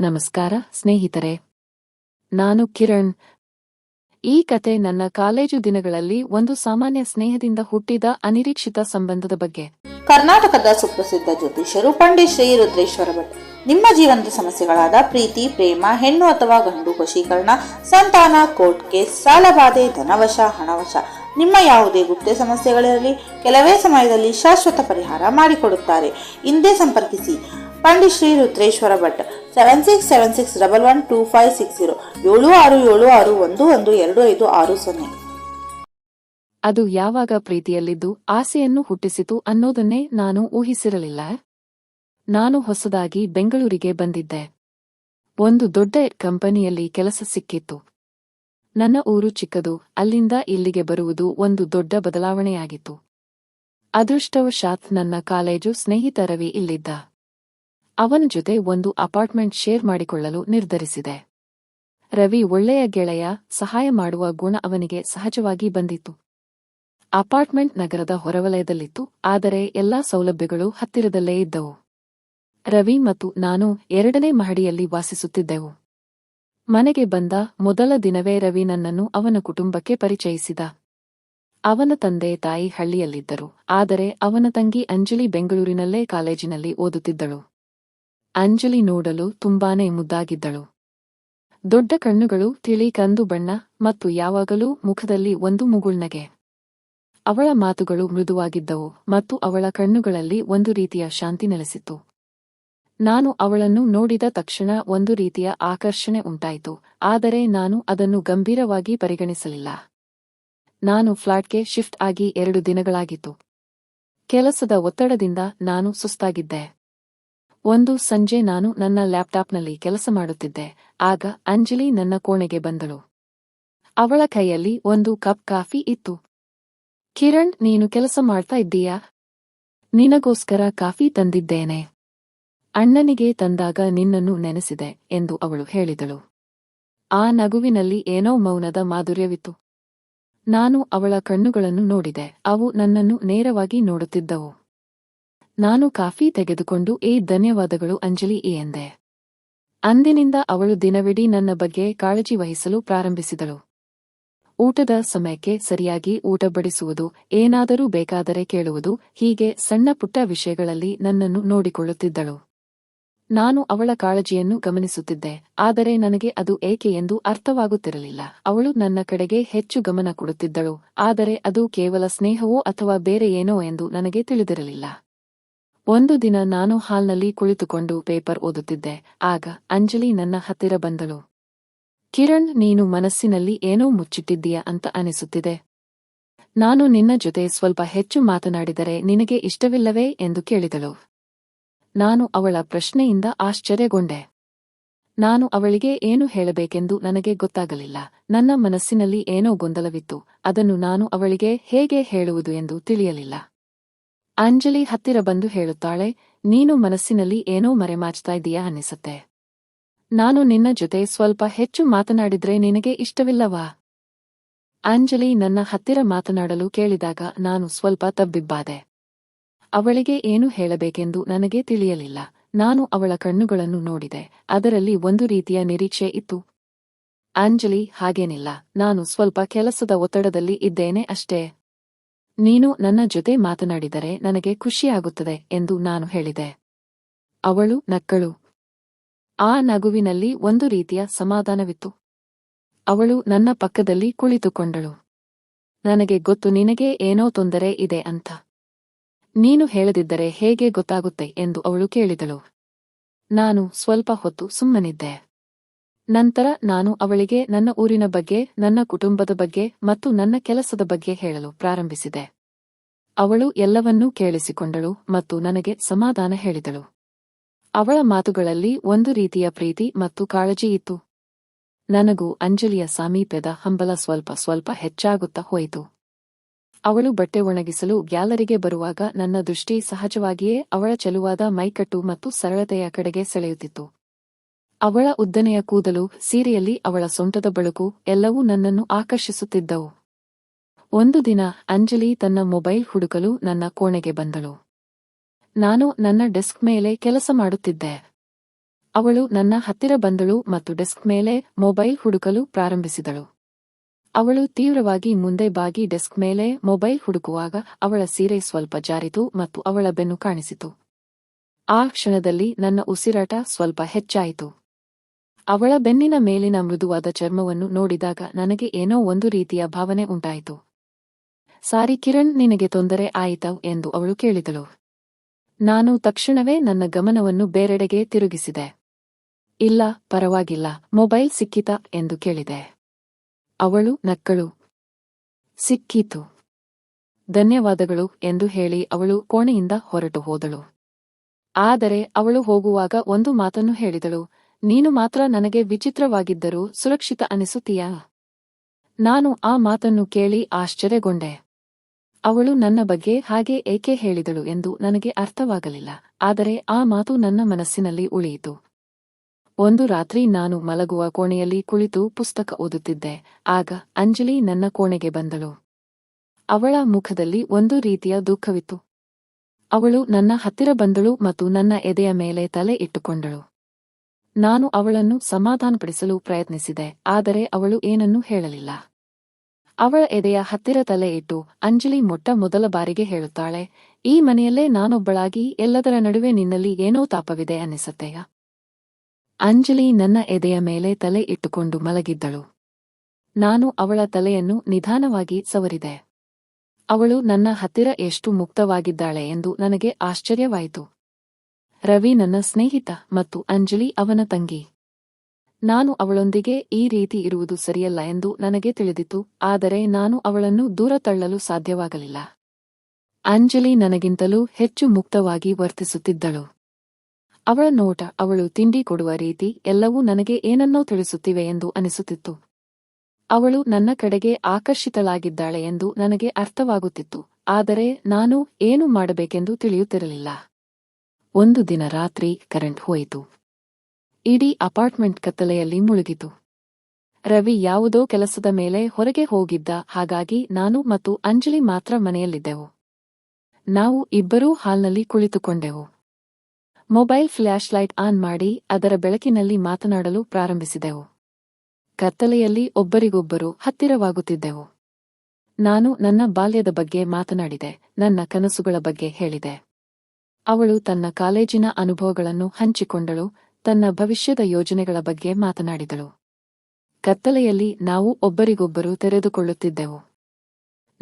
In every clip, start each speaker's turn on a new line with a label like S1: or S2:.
S1: ನಮಸ್ಕಾರ, ಸ್ನೇಹಿತರೆ. ನಾನು ಕಿರಣ್. ಈ ಕತೆ ನನ್ನ ಕಾಲೇಜು ದಿನಗಳಲ್ಲಿ ಒಂದು ಸಾಮಾನ್ಯ ಸ್ನೇಹದಿಂದ ಹುಟ್ಟಿದ ಅನಿರೀಕ್ಷಿತ ಸಂಬಂಧದ ಬಗ್ಗೆ.
S2: ಕರ್ನಾಟಕದ ಸುಪ್ರಸಿದ್ಧ ಜ್ಯೋತಿಷರು ಪಂಡಿತ್ ಶ್ರೀ ರುದ್ರೇಶ್ವರ ಭಟ್. ನಿಮ್ಮ ಜೀವನದ ಸಮಸ್ಯೆಗಳಾದ ಪ್ರೀತಿ, ಪ್ರೇಮ, ಹೆಣ್ಣು ಅಥವಾ ಗಂಡು ವಶೀಕರಣ, ಸಂತಾನ, ಕೋರ್ಟ್ ಕೇಸ್ ಸಾಲಬಾಧೆ ಧನವಶ, ಹಣವಶ, ನಿಮ್ಮ ಯಾವುದೇ ಗುಪ್ತ ಸಮಸ್ಯೆಗಳಿರಲಿ ಕೆಲವೇ ಸಮಯದಲ್ಲಿ ಶಾಶ್ವತ ಪರಿಹಾರ ಮಾಡಿಕೊಡುತ್ತಾರೆ. ಇಂದೇ ಸಂಪರ್ಕಿಸಿ. ಪಂಡಿತ್ ಶ್ರೀ ರುದ್ರೇಶ್ವರ ಭಟ್ ಸೆವೆನ್ ಸಿಕ್ಸ್
S1: ಅದು ಯಾವಾಗ ಪ್ರೀತಿಯಲ್ಲಿದ್ದು ಆಸೆಯನ್ನು ಹುಟ್ಟಿಸಿತು ಅನ್ನೋದನ್ನೇ ನಾನು ಊಹಿಸಿರಲಿಲ್ಲ. ನಾನು ಹೊಸದಾಗಿ ಬೆಂಗಳೂರಿಗೆ ಬಂದಿದ್ದೆ. ಒಂದು ದೊಡ್ಡ ಕಂಪನಿಯಲ್ಲಿ ಕೆಲಸ ಸಿಕ್ಕಿತ್ತು. ನನ್ನ ಊರು ಚಿಕ್ಕದು, ಅಲ್ಲಿಂದ ಇಲ್ಲಿಗೆ ಬರುವುದು ಒಂದು ದೊಡ್ಡ ಬದಲಾವಣೆಯಾಗಿತ್ತು. ಅದೃಷ್ಟವಶಾತ್ ನನ್ನ ಕಾಲೇಜು ಸ್ನೇಹಿತ ರವಿ ಇಲ್ಲಿದ್ದ. ಅವನ ಜೊತೆ ಒಂದು ಅಪಾರ್ಟ್ಮೆಂಟ್ ಶೇರ್ ಮಾಡಿಕೊಳ್ಳಲು ನಿರ್ಧರಿಸಿದೆ. ರವಿ ಒಳ್ಳೆಯ ಗೆಳೆಯ, ಸಹಾಯ ಮಾಡುವ ಗುಣ ಅವನಿಗೆ ಸಹಜವಾಗಿ ಬಂದಿತ್ತು. ಅಪಾರ್ಟ್ಮೆಂಟ್ ನಗರದ ಹೊರವಲಯದಲ್ಲಿತ್ತು, ಆದರೆ ಎಲ್ಲಾ ಸೌಲಭ್ಯಗಳು ಹತ್ತಿರದಲ್ಲೇ ಇದ್ದವು. ರವಿ ಮತ್ತು ನಾನು ಎರಡನೇ ಮಹಡಿಯಲ್ಲಿ ವಾಸಿಸುತ್ತಿದ್ದೆವು. ಮನೆಗೆ ಬಂದ ಮೊದಲ ದಿನವೇ ರವಿ ನನ್ನನ್ನು ಅವನ ಕುಟುಂಬಕ್ಕೆ ಪರಿಚಯಿಸಿದ. ಅವನ ತಂದೆ ತಾಯಿ ಹಳ್ಳಿಯಲ್ಲಿದ್ದರು, ಆದರೆ ಅವನ ತಂಗಿ ಅಂಜಲಿ ಬೆಂಗಳೂರಿನಲ್ಲೇ ಕಾಲೇಜಿನಲ್ಲಿ ಓದುತ್ತಿದ್ದಳು. ಅಂಜಲಿ ನೋಡಲು ತುಂಬಾನೇ ಮುದ್ದಾಗಿದ್ದಳು. ದೊಡ್ಡ ಕಣ್ಣುಗಳು, ತಿಳಿ ಕಂದು ಬಣ್ಣ ಮತ್ತು ಯಾವಾಗಲೂ ಮುಖದಲ್ಲಿ ಒಂದು ಮುಗುಳ್ನಗೆ. ಅವಳ ಮಾತುಗಳು ಮೃದುವಾಗಿದ್ದವು ಮತ್ತು ಅವಳ ಕಣ್ಣುಗಳಲ್ಲಿ ಒಂದು ರೀತಿಯ ಶಾಂತಿ ನೆಲೆಸಿತ್ತು. ನಾನು ಅವಳನ್ನು ನೋಡಿದ ತಕ್ಷಣ ಒಂದು ರೀತಿಯ ಆಕರ್ಷಣೆ ಉಂಟಾಯಿತು, ಆದರೆ ನಾನು ಅದನ್ನು ಗಂಭೀರವಾಗಿ ಪರಿಗಣಿಸಲಿಲ್ಲ. ನಾನು ಫ್ಲಾಟ್ಗೆ ಶಿಫ್ಟ್ ಆಗಿ ಎರಡು ದಿನಗಳಾಗಿತ್ತು. ಕೆಲಸದ ಒತ್ತಡದಿಂದ ನಾನು ಸುಸ್ತಾಗಿದ್ದೆ. ಒಂದು ಸಂಜೆ ನಾನು ನನ್ನ ಲ್ಯಾಪ್ಟಾಪ್ನಲ್ಲಿ ಕೆಲಸ ಮಾಡುತ್ತಿದ್ದೆ, ಆಗ ಅಂಜಲಿ ನನ್ನ ಕೋಣೆಗೆ ಬಂದಳು. ಅವಳ ಕೈಯಲ್ಲಿ ಒಂದು ಕಪ್ ಕಾಫಿ ಇತ್ತು. ಕಿರಣ್, ನೀನು ಕೆಲಸ ಮಾಡ್ತಾ ಇದ್ದೀಯಾ? ನಿನಗೋಸ್ಕರ ಕಾಫಿ ತಂದಿದ್ದೇನೆ. ಅಣ್ಣನಿಗೆ ತಂದಾಗ ನಿನ್ನನ್ನು ನೆನೆಸಿದೆ ಎಂದು ಅವಳು ಹೇಳಿದಳು. ಆ ನಗುವಿನಲ್ಲಿ ಏನೋ ಮೌನದ ಮಾಧುರ್ಯವಿತ್ತು. ನಾನು ಅವಳ ಕಣ್ಣುಗಳನ್ನು ನೋಡಿದೆ, ಅವು ನನ್ನನ್ನು ನೇರವಾಗಿ ನೋಡುತ್ತಿದ್ದವು. ನಾನು ಕಾಫಿ ತೆಗೆದುಕೊಂಡು ಏ ಧನ್ಯವಾದಗಳು ಅಂಜಲಿ ಏ ಎಂದೆ. ಅಂದಿನಿಂದ ಅವಳು ದಿನವಿಡೀ ನನ್ನ ಬಗ್ಗೆ ಕಾಳಜಿ ವಹಿಸಲು ಪ್ರಾರಂಭಿಸಿದಳು. ಊಟದ ಸಮಯಕ್ಕೆ ಸರಿಯಾಗಿ ಊಟ ಬಡಿಸುವುದು, ಏನಾದರೂ ಬೇಕಾದರೆ ಕೇಳುವುದು, ಹೀಗೆ ಸಣ್ಣ ಪುಟ್ಟ ವಿಷಯಗಳಲ್ಲಿ ನನ್ನನ್ನು ನೋಡಿಕೊಳ್ಳುತ್ತಿದ್ದಳು. ನಾನು ಅವಳ ಕಾಳಜಿಯನ್ನು ಗಮನಿಸುತ್ತಿದ್ದೆ, ಆದರೆ ನನಗೆ ಅದು ಏಕೆ ಎಂದು ಅರ್ಥವಾಗುತ್ತಿರಲಿಲ್ಲ. ಅವಳು ನನ್ನ ಕಡೆಗೆ ಹೆಚ್ಚು ಗಮನ ಕೊಡುತ್ತಿದ್ದಳು, ಆದರೆ ಅದು ಕೇವಲ ಸ್ನೇಹವೋ ಅಥವಾ ಬೇರೆ ಏನೋ ಎಂದು ನನಗೆ ತಿಳಿದಿರಲಿಲ್ಲ. ಒಂದು ದಿನ ನಾನು ಹಾಲ್ನಲ್ಲಿ ಕುಳಿತುಕೊಂಡು ಪೇಪರ್ ಓದುತ್ತಿದ್ದೆ. ಆಗ ಅಂಜಲಿ ನನ್ನ ಹತ್ತಿರ ಬಂದಳು. ಕಿರಣ್, ನೀನು ಮನಸ್ಸಿನಲ್ಲಿ ಏನೋ ಮುಚ್ಚಿಟ್ಟಿದ್ದೀಯ ಅಂತ ಅನಿಸುತ್ತಿದೆ. ನಾನು ನಿನ್ನ ಜೊತೆ ಸ್ವಲ್ಪ ಹೆಚ್ಚು ಮಾತನಾಡಿದರೆ ನಿನಗೆ ಇಷ್ಟವಿಲ್ಲವೇ ಎಂದು ಕೇಳಿದಳು. ನಾನು ಅವಳ ಪ್ರಶ್ನೆಯಿಂದ ಆಶ್ಚರ್ಯಗೊಂಡೆ. ನಾನು ಅವಳಿಗೆ ಏನು ಹೇಳಬೇಕೆಂದು ನನಗೆ ಗೊತ್ತಾಗಲಿಲ್ಲ. ನನ್ನ ಮನಸ್ಸಿನಲ್ಲಿ ಏನೋ ಗೊಂದಲವಿತ್ತು. ಅದನ್ನು ನಾನು ಅವಳಿಗೆ ಹೇಗೆ ಹೇಳುವುದು ಎಂದು ತಿಳಿಯಲಿಲ್ಲ. ಅಂಜಲಿ ಹತ್ತಿರ ಬಂದು ಹೇಳುತ್ತಾಳೆ, ನೀನು ಮನಸ್ಸಿನಲ್ಲಿ ಏನೋ ಮರೆಮಾಚ್ತಾ ಇದೀಯಾ ಅನ್ನಿಸತ್ತೆ. ನಾನು ನಿನ್ನ ಜೊತೆ ಸ್ವಲ್ಪ ಹೆಚ್ಚು ಮಾತನಾಡಿದ್ರೆ ನಿನಗೆ ಇಷ್ಟವಿಲ್ಲವಾ? ಅಂಜಲಿ ನನ್ನ ಹತ್ತಿರ ಮಾತನಾಡಲು ಕೇಳಿದಾಗ ನಾನು ಸ್ವಲ್ಪ ತಬ್ಬಿಬ್ಬಾದೆ. ಅವಳಿಗೆ ಏನು ಹೇಳಬೇಕೆಂದು ನನಗೆ ತಿಳಿಯಲಿಲ್ಲ. ನಾನು ಅವಳ ಕಣ್ಣುಗಳನ್ನು ನೋಡಿದೆ. ಅದರಲ್ಲಿ ಒಂದು ರೀತಿಯ ನಿರೀಕ್ಷೆ ಇತ್ತು. ಅಂಜಲಿ, ಹಾಗೇನಿಲ್ಲ. ನಾನು ಸ್ವಲ್ಪ ಕೆಲಸದ ಒತ್ತಡದಲ್ಲಿ ಇದ್ದೇನೆ ಅಷ್ಟೇ. ನೀನು ನನ್ನ ಜೊತೆ ಮಾತನಾಡಿದರೆ ನನಗೆ ಖುಷಿಯಾಗುತ್ತದೆ ಎಂದು ನಾನು ಹೇಳಿದೆ. ಅವಳು ನಕ್ಕಳು. ಆ ನಗುವಿನಲ್ಲಿ ಒಂದು ರೀತಿಯ ಸಮಾಧಾನವಿತ್ತು. ಅವಳು ನನ್ನ ಪಕ್ಕದಲ್ಲಿ ಕುಳಿತುಕೊಂಡಳು. ನನಗೆ ಗೊತ್ತು ನಿನಗೆ ಏನೋ ತೊಂದರೆ ಇದೆ ಅಂತ. ನೀನು ಹೇಳದಿದ್ದರೆ ಹೇಗೆ ಗೊತ್ತಾಗುತ್ತೆ ಎಂದು ಅವಳು ಕೇಳಿದಳು. ನಾನು ಸ್ವಲ್ಪ ಹೊತ್ತು ಸುಮ್ಮನಿದ್ದೆ. ನಂತರ ನಾನು ಅವಳಿಗೆ ನನ್ನ ಊರಿನ ಬಗ್ಗೆ, ನನ್ನ ಕುಟುಂಬದ ಬಗ್ಗೆ ಮತ್ತು ನನ್ನ ಕೆಲಸದ ಬಗ್ಗೆ ಹೇಳಲು ಪ್ರಾರಂಭಿಸಿದೆ. ಅವಳು ಎಲ್ಲವನ್ನೂ ಕೇಳಿಸಿಕೊಂಡಳು ಮತ್ತು ನನಗೆ ಸಮಾಧಾನ ಹೇಳಿದಳು. ಅವಳ ಮಾತುಗಳಲ್ಲಿ ಒಂದು ರೀತಿಯ ಪ್ರೀತಿ ಮತ್ತು ಕಾಳಜಿ ಇತ್ತು. ನನಗೂ ಅಂಜಲಿಯ ಸಾಮೀಪ್ಯದ ಹಂಬಲ ಸ್ವಲ್ಪ ಸ್ವಲ್ಪ ಹೆಚ್ಚಾಗುತ್ತಾ ಹೋಯಿತು. ಅವಳು ಬಟ್ಟೆ ಒಣಗಿಸಲು ಗ್ಯಾಲರಿಗೆ ಬರುವಾಗ ನನ್ನ ದೃಷ್ಟಿ ಸಹಜವಾಗಿಯೇ ಅವಳ ಚೆಲುವಾದ ಮೈಕಟ್ಟು ಮತ್ತು ಸರಳತೆಯ ಕಡೆಗೆ ಸೆಳೆಯುತ್ತಿತ್ತು. ಅವಳ ಉದ್ದನೆಯ ಕೂದಲು, ಸೀರೆಯಲ್ಲಿ ಅವಳ ಸೊಂಟದ ಬಳುಕು, ಎಲ್ಲವೂ ನನ್ನನ್ನು ಆಕರ್ಷಿಸುತ್ತಿದ್ದವು. ಒಂದು ದಿನ ಅಂಜಲಿ ತನ್ನ ಮೊಬೈಲ್ ಹುಡುಕಲು ನನ್ನ ಕೋಣೆಗೆ ಬಂದಳು. ನಾನು ನನ್ನ ಡೆಸ್ಕ್ ಮೇಲೆ ಕೆಲಸ ಮಾಡುತ್ತಿದ್ದೆ. ಅವಳು ನನ್ನ ಹತ್ತಿರ ಬಂದಳು ಮತ್ತು ಡೆಸ್ಕ್ ಮೇಲೆ ಮೊಬೈಲ್ ಹುಡುಕಲು ಪ್ರಾರಂಭಿಸಿದಳು. ಅವಳು ತೀವ್ರವಾಗಿ ಮುಂದೆ ಬಾಗಿ ಡೆಸ್ಕ್ ಮೇಲೆ ಮೊಬೈಲ್ ಹುಡುಕುವಾಗ ಅವಳ ಸೀರೆ ಸ್ವಲ್ಪ ಜಾರಿತು ಮತ್ತು ಅವಳ ಬೆನ್ನು ಕಾಣಿಸಿತು. ಆ ಕ್ಷಣದಲ್ಲಿ ನನ್ನ ಉಸಿರಾಟ ಸ್ವಲ್ಪ ಹೆಚ್ಚಾಯಿತು. ಅವಳ ಬೆನ್ನಿನ ಮೇಲಿನ ಮೃದುವಾದ ಚರ್ಮವನ್ನು ನೋಡಿದಾಗ ನನಗೆ ಏನೋ ಒಂದು ರೀತಿಯ ಭಾವನೆ ಉಂಟಾಯಿತು. ಸಾರಿ, ಕಿರಣ್, ನಿನಗೆ ತೊಂದರೆ ಆಯಿತಾ ಎಂದು ಅವಳು ಕೇಳಿದಳು. ನಾನು ತಕ್ಷಣವೇ ನನ್ನ ಗಮನವನ್ನು ಬೇರೆಡೆಗೆ ತಿರುಗಿಸಿದೆ. ಇಲ್ಲ, ಪರವಾಗಿಲ್ಲ, ಮೊಬೈಲ್ ಸಿಕ್ಕಿತಾ ಎಂದು ಕೇಳಿದೆ. ಅವಳು ನಕ್ಕಳು. ಸಿಕ್ಕಿತು. ಧನ್ಯವಾದಗಳು ಎಂದು ಹೇಳಿ ಅವಳು ಕೋಣೆಯಿಂದ ಹೊರಟು ಹೋದಳು. ಆದರೆ ಅವಳು ಹೋಗುವಾಗ ಒಂದು ಮಾತನ್ನು ಹೇಳಿದಳು. ನೀನು ಮಾತ್ರ ನನಗೆ ವಿಚಿತ್ರವಾಗಿದ್ದರೂ ಸುರಕ್ಷಿತ ಅನಿಸುತ್ತೀಯಾ? ನಾನು ಆ ಮಾತನ್ನು ಕೇಳಿ ಆಶ್ಚರ್ಯಗೊಂಡೆ. ಅವಳು ನನ್ನ ಬಗ್ಗೆ ಹಾಗೆ ಏಕೆ ಹೇಳಿದಳು ಎಂದು ನನಗೆ ಅರ್ಥವಾಗಲಿಲ್ಲ, ಆದರೆ ಆ ಮಾತು ನನ್ನ ಮನಸ್ಸಿನಲ್ಲಿ ಉಳಿಯಿತು. ಒಂದು ರಾತ್ರಿ ನಾನು ಮಲಗುವ ಕೋಣೆಯಲ್ಲಿ ಕುಳಿತು ಪುಸ್ತಕ ಓದುತ್ತಿದ್ದೆ, ಆಗ ಅಂಜಲಿ ನನ್ನ ಕೋಣೆಗೆ ಬಂದಳು. ಅವಳ ಮುಖದಲ್ಲಿ ಒಂದು ರೀತಿಯ ದುಃಖವಿತ್ತು. ಅವಳು ನನ್ನ ಹತ್ತಿರ ಬಂದಳು ಮತ್ತು ನನ್ನ ಎದೆಯ ಮೇಲೆ ತಲೆ ಇಟ್ಟುಕೊಂಡಳು. ನಾನು ಅವಳನ್ನು ಸಮಾಧಾನಪಡಿಸಲು ಪ್ರಯತ್ನಿಸಿದೆ, ಆದರೆ ಅವಳು ಏನನ್ನೂ ಹೇಳಲಿಲ್ಲ. ಅವಳ ಎದೆಯ ಹತ್ತಿರ ತಲೆ ಇಟ್ಟು ಅಂಜಲಿ ಮೊಟ್ಟ ಮೊದಲ ಬಾರಿಗೆ ಹೇಳುತ್ತಾಳೆ, ಈ ಮನೆಯಲ್ಲೇ ನಾನೊಬ್ಬಳಾಗಿ ಎಲ್ಲದರ ನಡುವೆ ನಿನ್ನಲ್ಲಿ ಏನೋ ತಾಪವಿದೆ ಅನ್ನಿಸತ್ತೆಯ ಅಂಜಲಿ ನನ್ನ ಎದೆಯ ಮೇಲೆ ತಲೆ ಇಟ್ಟುಕೊಂಡು ಮಲಗಿದ್ದಳು. ನಾನು ಅವಳ ತಲೆಯನ್ನು ನಿಧಾನವಾಗಿ ಸವರಿದೆ. ಅವಳು ನನ್ನ ಹತ್ತಿರ ಎಷ್ಟು ಮುಕ್ತವಾಗಿದ್ದಾಳೆ ಎಂದು ನನಗೆ ಆಶ್ಚರ್ಯವಾಯಿತು. ರವಿ ನನ್ನ ಸ್ನೇಹಿತ ಮತ್ತು ಅಂಜಲಿ ಅವನ ತಂಗಿ. ನಾನು ಅವಳೊಂದಿಗೆ ಈ ರೀತಿ ಇರುವುದು ಸರಿಯಲ್ಲ ಎಂದು ನನಗೆ ತಿಳಿದಿತ್ತು, ಆದರೆ ನಾನು ಅವಳನ್ನು ದೂರ ತಳ್ಳಲು ಸಾಧ್ಯವಾಗಲಿಲ್ಲ. ಅಂಜಲಿ ನನಗಿಂತಲೂ ಹೆಚ್ಚು ಮುಕ್ತವಾಗಿ ವರ್ತಿಸುತ್ತಿದ್ದಳು. ಅವಳ ನೋಟ, ಅವಳು ತಿಂಡಿ ಕೊಡುವ ರೀತಿ ಎಲ್ಲವೂ ನನಗೆ ಏನನ್ನೋ ತಿಳಿಸುತ್ತಿವೆ ಎಂದು ಅನಿಸುತ್ತಿತ್ತು. ಅವಳು ನನ್ನ ಕಡೆಗೆ ಆಕರ್ಷಿತಳಾಗಿದ್ದಾಳೆ ಎಂದು ನನಗೆ ಅರ್ಥವಾಗುತ್ತಿತ್ತು, ಆದರೆ ನಾನು ಏನು ಮಾಡಬೇಕೆಂದು ತಿಳಿಯುತ್ತಿರಲಿಲ್ಲ. ಒಂದು ದಿನ ರಾತ್ರಿ ಕರೆಂಟ್ ಹೋಯಿತು. ಇಡೀ ಅಪಾರ್ಟ್ಮೆಂಟ್ ಕತ್ತಲೆಯಲ್ಲಿ ಮುಳುಗಿತು. ರವಿ ಯಾವುದೋ ಕೆಲಸದ ಮೇಲೆ ಹೊರಗೆ ಹೋಗಿದ್ದ ಹಾಗಾಗಿ ನಾನು ಮತ್ತು ಅಂಜಲಿ ಮಾತ್ರ ಮನೆಯಲ್ಲಿದ್ದೆವು. ನಾವು ಇಬ್ಬರೂ ಹಾಲ್ನಲ್ಲಿ ಕುಳಿತುಕೊಂಡೆವು. ಮೊಬೈಲ್ ಫ್ಲ್ಯಾಶ್ ಲೈಟ್ ಆನ್ ಮಾಡಿ ಅದರ ಬೆಳಕಿನಲ್ಲಿ ಮಾತನಾಡಲು ಪ್ರಾರಂಭಿಸಿದೆವು. ಕತ್ತಲೆಯಲ್ಲಿ ಒಬ್ಬರಿಗೊಬ್ಬರು ಹತ್ತಿರವಾಗುತ್ತಿದ್ದೆವು. ನಾನು ನನ್ನ ಬಾಲ್ಯದ ಬಗ್ಗೆ ಮಾತನಾಡಿದೆ, ನನ್ನ ಕನಸುಗಳ ಬಗ್ಗೆ ಹೇಳಿದೆ. ಅವಳು ತನ್ನ ಕಾಲೇಜಿನ ಅನುಭವಗಳನ್ನು ಹಂಚಿಕೊಂಡಳು, ತನ್ನ ಭವಿಷ್ಯದ ಯೋಜನೆಗಳ ಬಗ್ಗೆ ಮಾತನಾಡಿದಳು. ಕತ್ತಲೆಯಲ್ಲಿ ನಾವು ಒಬ್ಬರಿಗೊಬ್ಬರು ತೆರೆದುಕೊಳ್ಳುತ್ತಿದ್ದೆವು.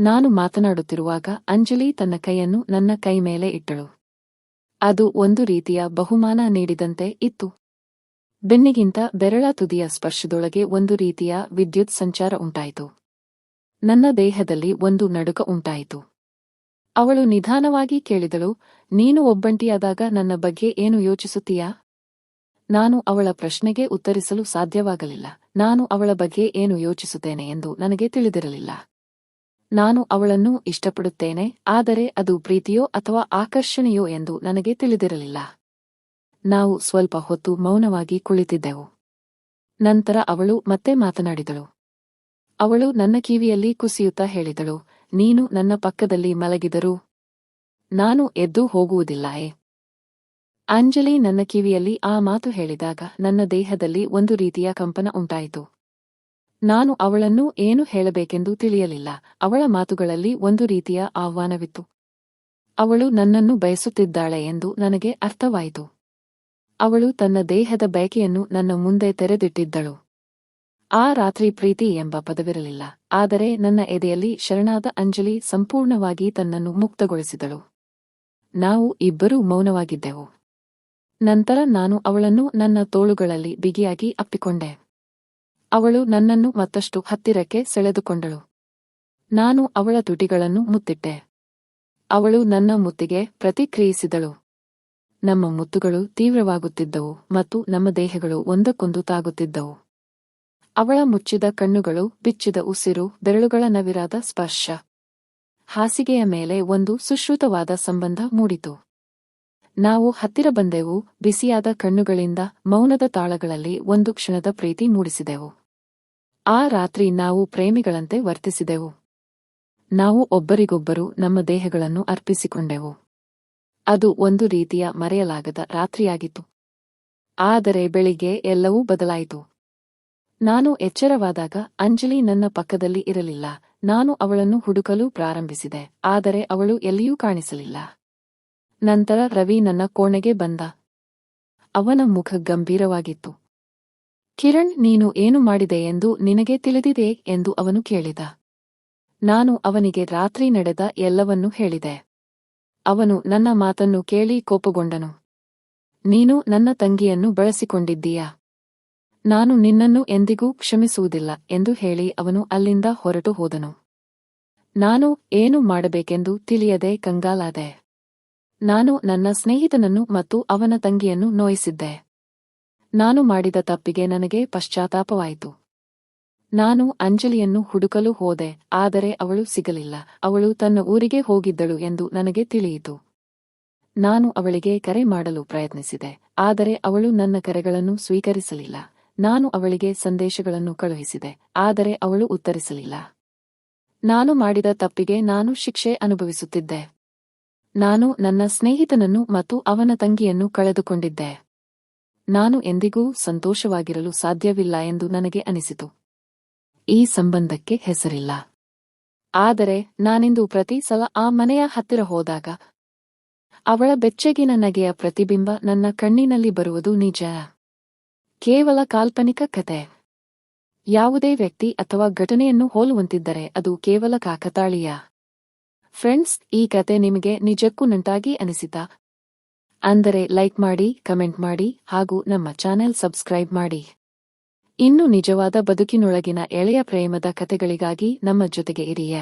S1: ನಾನು ಮಾತನಾಡುತ್ತಿರುವಾಗ ಅಂಜಲಿ ತನ್ನ ಕೈಯನ್ನು ನನ್ನ ಕೈ ಮೇಲೆ ಇಟ್ಟಳು. ಅದು ಒಂದು ರೀತಿಯ ಬಹುಮಾನ ನೀಡಿದಂತೆ ಇತ್ತು. ಬೆನ್ನಿಗಿಂತ ಬೆರಳ ತುದಿಯ ಸ್ಪರ್ಶದೊಳಗೆ ಒಂದು ರೀತಿಯ ವಿದ್ಯುತ್ ಸಂಚಾರ ಉಂಟಾಯಿತು. ನನ್ನ ದೇಹದಲ್ಲಿ ಒಂದು ನಡುಕ ಉಂಟಾಯಿತು. ಅವಳು ನಿಧಾನವಾಗಿ ಕೇಳಿದಳು, ನೀನು ಒಬ್ಬಂಟಿಯಾದಾಗ ನನ್ನ ಬಗ್ಗೆ ಏನು ಯೋಚಿಸುತ್ತೀಯಾ? ನಾನು ಅವಳ ಪ್ರಶ್ನೆಗೆ ಉತ್ತರಿಸಲು ಸಾಧ್ಯವಾಗಲಿಲ್ಲ. ನಾನು ಅವಳ ಬಗ್ಗೆ ಏನು ಯೋಚಿಸುತ್ತೇನೆ ಎಂದು ನನಗೆ ತಿಳಿದಿರಲಿಲ್ಲ. ನಾನು ಅವಳನ್ನು ಇಷ್ಟಪಡುತ್ತೇನೆ, ಆದರೆ ಅದು ಪ್ರೀತಿಯೋ ಅಥವಾ ಆಕರ್ಷಣೆಯೋ ಎಂದು ನನಗೆ ತಿಳಿದಿರಲಿಲ್ಲ. ನಾವು ಸ್ವಲ್ಪ ಹೊತ್ತು ಮೌನವಾಗಿ ಕುಳಿತಿದ್ದೆವು. ನಂತರ ಅವಳು ಮತ್ತೆ ಮಾತನಾಡಿದಳು. ಅವಳು ನನ್ನ ಕಿವಿಯಲ್ಲಿ ಕುಸಿಯುತ್ತಾ ಹೇಳಿದಳು ನೀನು ನನ್ನ ಪಕ್ಕದಲ್ಲಿ ಮಲಗಿದರೂ ನಾನು ಎದ್ದು ಹೋಗುವುದಿಲ್ಲಯೇ? ಅಂಜಲಿ ನನ್ನ ಕಿವಿಯಲ್ಲಿ ಆ ಮಾತು ಹೇಳಿದಾಗ ನನ್ನ ದೇಹದಲ್ಲಿ ಒಂದು ರೀತಿಯ ಕಂಪನ ಉಂಟಾಯಿತು. ನಾನು ಅವಳನ್ನು ಏನು ಹೇಳಬೇಕೆಂದು ತಿಳಿಯಲಿಲ್ಲ. ಅವಳ ಮಾತುಗಳಲ್ಲಿ ಒಂದು ರೀತಿಯ ಆಹ್ವಾನವಿತ್ತು. ಅವಳು ನನ್ನನ್ನು ಬಯಸುತ್ತಿದ್ದಾಳೆ ಎಂದು ನನಗೆ ಅರ್ಥವಾಯಿತು. ಅವಳು ತನ್ನ ದೇಹದ ಬಯಕೆಯನ್ನು ನನ್ನ ಮುಂದೆ ತೆರೆದಿಟ್ಟಿದ್ದಳು. ಆ ರಾತ್ರಿ ಪ್ರೀತಿ ಎಂಬ ಪದವಿರಲಿಲ್ಲ. ಆದರೆ ನನ್ನ ಎದೆಯಲ್ಲಿ ಶರಣಾದ ಅಂಜಲಿ ಸಂಪೂರ್ಣವಾಗಿ ತನ್ನನ್ನು ಮುಕ್ತಗೊಳಿಸಿದಳು. ನಾವು ಇಬ್ಬರೂ ಮೌನವಾಗಿದ್ದೆವು. ನಂತರ ನಾನು ಅವಳನ್ನು ನನ್ನ ತೋಳುಗಳಲ್ಲಿ ಬಿಗಿಯಾಗಿ ಅಪ್ಪಿಕೊಂಡೆ. ಅವಳು ನನ್ನನ್ನು ಮತ್ತಷ್ಟು ಹತ್ತಿರಕ್ಕೆ ಸೆಳೆದುಕೊಂಡಳು. ನಾನು ಅವಳ ತುಟಿಗಳನ್ನು ಮುತ್ತಿಟ್ಟೆ. ಅವಳು ನನ್ನ ಮುತ್ತಿಗೆ ಪ್ರತಿಕ್ರಿಯಿಸಿದಳು. ನಮ್ಮ ಮುತ್ತುಗಳು ತೀವ್ರವಾಗುತ್ತಿದ್ದವು ಮತ್ತು ನಮ್ಮ ದೇಹಗಳು ಒಂದಕ್ಕೊಂದು ತಾಗುತ್ತಿದ್ದವು. ಅವಳ ಮುಚ್ಚಿದ ಕಣ್ಣುಗಳು, ಬಿಚ್ಚಿದ ಉಸಿರು, ಬೆರಳುಗಳ ನವಿರಾದ ಸ್ಪರ್ಶ. ಹಾಸಿಗೆಯ ಮೇಲೆ ಒಂದು ಸುಶ್ರುತವಾದ ಸಂಬಂಧ ಮೂಡಿತು. ನಾವು ಹತ್ತಿರ ಬಂದೆವು, ಬಿಸಿಯಾದ ಕಣ್ಣುಗಳಿಂದ ಮೌನದ ತಾಳಗಳಲ್ಲಿ ಒಂದು ಕ್ಷಣದ ಪ್ರೀತಿ ಮೂಡಿಸಿದೆವು. ಆ ರಾತ್ರಿ ನಾವು ಪ್ರೇಮಿಗಳಂತೆ ವರ್ತಿಸಿದೆವು. ನಾವು ಒಬ್ಬರಿಗೊಬ್ಬರು ನಮ್ಮ ದೇಹಗಳನ್ನು ಅರ್ಪಿಸಿಕೊಂಡೆವು. ಅದು ಒಂದು ರೀತಿಯ ಮರೆಯಲಾಗದ ರಾತ್ರಿಯಾಗಿತ್ತು. ಆದರೆ ಬೆಳಿಗ್ಗೆ ಎಲ್ಲವೂ ಬದಲಾಯಿತು. ನಾನು ಎಚ್ಚರವಾದಾಗ ಅಂಜಲಿ ನನ್ನ ಪಕ್ಕದಲ್ಲಿ ಇರಲಿಲ್ಲ. ನಾನು ಅವಳನ್ನು ಹುಡುಕಲು ಪ್ರಾರಂಭಿಸಿದೆ, ಆದರೆ ಅವಳು ಎಲ್ಲಿಯೂ ಕಾಣಿಸಲಿಲ್ಲ. ನಂತರ ರವಿ ನನ್ನ ಕೋಣೆಗೆ ಬಂದ. ಅವನ ಮುಖ ಗಂಭೀರವಾಗಿತ್ತು. ಕಿರಣ್, ನೀನು ಏನು ಮಾಡಿದೆ ಎಂದು ನಿನಗೆ ತಿಳಿದಿದೆ ಎಂದು ಅವನು ಕೇಳಿದ. ನಾನು ಅವನಿಗೆ ರಾತ್ರಿ ನಡೆದ ಎಲ್ಲವನ್ನೂ ಹೇಳಿದೆ. ಅವನು ನನ್ನ ಮಾತನ್ನು ಕೇಳಿ ಕೋಪಗೊಂಡನು. ನೀನು ನನ್ನ ತಂಗಿಯನ್ನು ಬಳಸಿಕೊಂಡಿದ್ದೀಯಾ? ನಾನು ನಿನ್ನನ್ನು ಎಂದಿಗೂ ಕ್ಷಮಿಸುವುದಿಲ್ಲ ಎಂದು ಹೇಳಿ ಅವನು ಅಲ್ಲಿಂದ ಹೊರಟು ಹೋದನು. ನಾನು ಏನು ಮಾಡಬೇಕೆಂದು ತಿಳಿಯದೆ ಕಂಗಾಲಾದೆ. ನಾನು ನನ್ನ ಸ್ನೇಹಿತನನ್ನು ಮತ್ತು ಅವನ ತಂಗಿಯನ್ನು ನೋಯಿಸಿದ್ದೆ. ನಾನು ಮಾಡಿದ ತಪ್ಪಿಗೆ ನನಗೆ ಪಶ್ಚಾತ್ತಾಪವಾಯಿತು. ನಾನು ಅಂಜಲಿಯನ್ನು ಹುಡುಕಲು ಹೋದೆ, ಆದರೆ ಅವಳು ಸಿಗಲಿಲ್ಲ. ಅವಳು ತನ್ನ ಊರಿಗೆ ಹೋಗಿದ್ದಳು ಎಂದು ನನಗೆ ತಿಳಿಯಿತು. ನಾನು ಅವಳಿಗೆ ಕರೆ ಮಾಡಲು ಪ್ರಯತ್ನಿಸಿದೆ, ಆದರೆ ಅವಳು ನನ್ನ ಕರೆಗಳನ್ನು ಸ್ವೀಕರಿಸಲಿಲ್ಲ. ನಾನು ಅವಳಿಗೆ ಸಂದೇಶಗಳನ್ನು ಕಳುಹಿಸಿದೆ, ಆದರೆ ಅವಳು ಉತ್ತರಿಸಲಿಲ್ಲ. ನಾನು ಮಾಡಿದ ತಪ್ಪಿಗೆ ನಾನು ಶಿಕ್ಷೆ ಅನುಭವಿಸುತ್ತಿದ್ದೆ. ನಾನು ನನ್ನ ಸ್ನೇಹಿತನನ್ನು ಮತ್ತು ಅವನ ತಂಗಿಯನ್ನು ಕಳೆದುಕೊಂಡಿದ್ದೆ. ನಾನು ಎಂದಿಗೂ ಸಂತೋಷವಾಗಿರಲು ಸಾಧ್ಯವಿಲ್ಲ ಎಂದು ನನಗೆ ಅನಿಸಿತು. ಈ ಸಂಬಂಧಕ್ಕೆ ಹೆಸರಿಲ್ಲ. ಆದರೆ ನಾನಿಂದು ಪ್ರತಿ ಸಲ ಆ ಮನೆಯ ಹತ್ತಿರ ಹೋದಾಗ, ಅವಳ ಬೆಚ್ಚಗಿನ ನಗೆಯ ಪ್ರತಿಬಿಂಬ ನನ್ನ ಕಣ್ಣಿನಲ್ಲಿ ಬರುವುದು ನಿಜ. ಕೇವಲ ಕಾಲ್ಪನಿಕ ಕತೆ. ಯಾವುದೇ ವ್ಯಕ್ತಿ ಅಥವಾ ಘಟನೆಯನ್ನು ಹೋಲುವಂತಿದ್ದರೆ ಅದು ಕೇವಲ ಕಾಕತಾಳೀಯ. ಫ್ರೆಂಡ್ಸ್, ಈ ಕತೆ ನಿಮಗೆ ನಿಜಕ್ಕೂ ನಂಟಾಗಿ ಅನಿಸಿತಾ ಅಂದರೆ ಲೈಕ್ ಮಾಡಿ, ಕಮೆಂಟ್ ಮಾಡಿ ಹಾಗೂ ನಮ್ಮ ಚಾನೆಲ್ ಸಬ್ಸ್ಕ್ರೈಬ್ ಮಾಡಿ. ಇನ್ನು ನಿಜವಾದ ಬದುಕಿನೊಳಗಿನ ಎಳೆಯ ಪ್ರೇಮದ ಕತೆಗಳಿಗಾಗಿ ನಮ್ಮ ಜೊತೆಗೆ ಇರಿಯ.